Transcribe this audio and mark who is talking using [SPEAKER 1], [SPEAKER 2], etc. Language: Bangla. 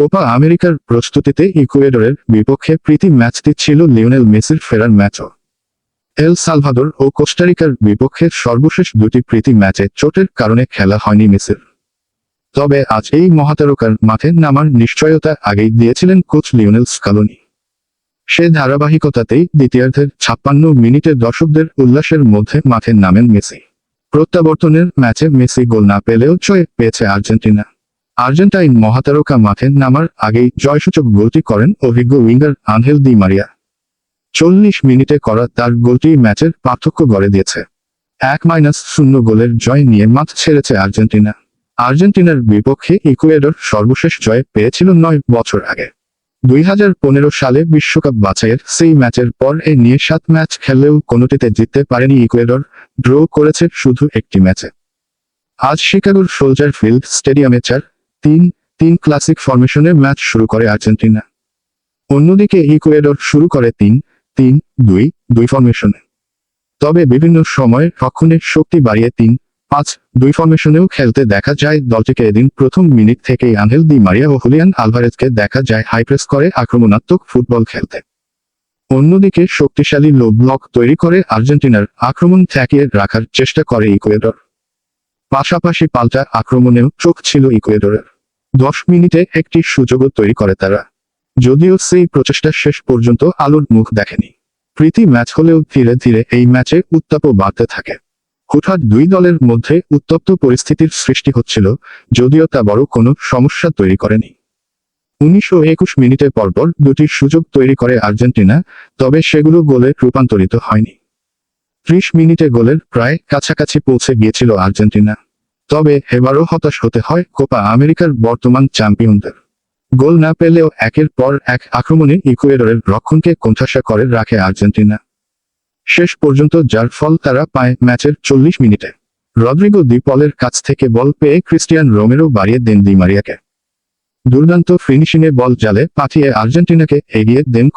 [SPEAKER 1] কোপা আমেরিকার প্রস্তুতিতে ইকুয়েডরের বিপক্ষে প্রীতি ম্যাচটি ছিল লিওনেল মেসির ফেরার ম্যাচও। এল সালভাদর ও কোস্টারিকার বিপক্ষে সর্বশেষ দুটি প্রীতি ম্যাচে চোটের কারণে খেলা হয়নি মেসির। তবে আজ এই মহাতারকার মাঠে নামার নিশ্চয়তা আগেই দিয়েছিলেন কোচ লিওনেল স্কালোনি। সে ধারাবাহিকতাতেই দ্বিতীয়ার্ধের ছাপ্পান্ন মিনিটে দর্শকদের উল্লাসের মধ্যে মাঠে নামেন মেসি। প্রত্যাবর্তনের ম্যাচে মেসি গোল না পেলেও জয় পেয়েছে আর্জেন্টিনা। আর্জেন্টাইন মহাতারকা মাঠে নামার আগেই জয়সূচক গোলটি করেন অভিজ্ঞ উইঙ্গার আনহেল দি মারিয়া। চল্লিশ মিনিটে করা তার গোলটি ম্যাচের পার্থক্য গড়ে দিয়েছে। এক মাইনাস শূন্য গোলের জয় নিয়ে মাঠ ছেড়েছে আর্জেন্টিনা। আর্জেন্টিনার বিপক্ষে ইকুয়েডর সর্বশেষ জয় পেয়েছিল নয় বছর আগে। দুই হাজার পনেরো সালে বিশ্বকাপ বাছাইয়ের সেই ম্যাচের পর এ নিয়ে সাত ম্যাচ খেললেও কোনোটিতে জিততে পারেনি ইকুয়েডর ড্র করেছে শুধু একটি ম্যাচে। আজ শিকাগোর সোলজার ফিল্ড স্টেডিয়ামে চার তিন তিন ক্লাসিক ফরমেশনের ম্যাচ শুরু করে আর্জেন্টিনা। অন্যদিকে ইকুয়েডর শুরু করে তিন তিন, দুই দুই ফরমেশনে তবে বিভিন্ন সময়ে রক্ষণের শক্তি বাড়িয়ে তিন, পাঁচ, দুই ফরমেশনেও খেলতে দেখা যায় দলটিকে এদিন প্রথম মিনিট থেকেই আনহেল দি মারিয়া ও হুলিয়ান আলভারেজকে দেখা যায় হাইপ্রেস করে আক্রমণাত্মক ফুটবল খেলতে। অন্যদিকে শক্তিশালী লো ব্লক তৈরি করে আর্জেন্টিনার আক্রমণ ঠেকিয়ে রাখার চেষ্টা করে ইকুয়েডর। পাশাপাশি পাল্টা আক্রমণেও চোখ ছিল ইকুয়েডরের। দশ মিনিটে একটি সুযোগও তৈরি করে তারা। যদিও সেই প্রচেষ্টা শেষ পর্যন্ত আলোর মুখ দেখেনি। প্রীতি ম্যাচ হলেও ধীরে ধীরে এই ম্যাচে উত্তাপও বাড়তে থাকে। হুটহাট দুই দলের মধ্যে উত্তপ্ত পরিস্থিতির সৃষ্টি হচ্ছিল, যদিও তা বড় কোনো সমস্যা তৈরি করেনি। উনিশশো একুশ মিনিটে পরপর দুটি সুযোগ তৈরি করে আর্জেন্টিনা, তবে সেগুলো গোলে রূপান্তরিত হয়নি। ত্রিশ মিনিটে গোলের প্রায় কাছাকাছি পৌঁছে গিয়েছিল আর্জেন্টিনা। তবে এবারও হতাশ হতে হয় কোপা আমেরিকার বর্তমান চ্যাম্পিয়নদের। গোল না পেলেও একের পর এক আক্রমণে ইকুয়েডরের রক্ষণকে কোণঠাসা করে রাখে আর্জেন্টিনা। শেষ পর্যন্ত যার ফল তারা পায় ম্যাচের চল্লিশ মিনিটে। রদ্রিগো দিপলের কাছ থেকে বল পেয়ে ক্রিস্টিয়ান রোমেরো বাড়িয়ে দেন দি মারিয়াকে। দুর্দান্ত ফিনিশিংয়ে বল জালে পাঠিয়ে আর্জেন্টিনাকে এগিয়ে দেন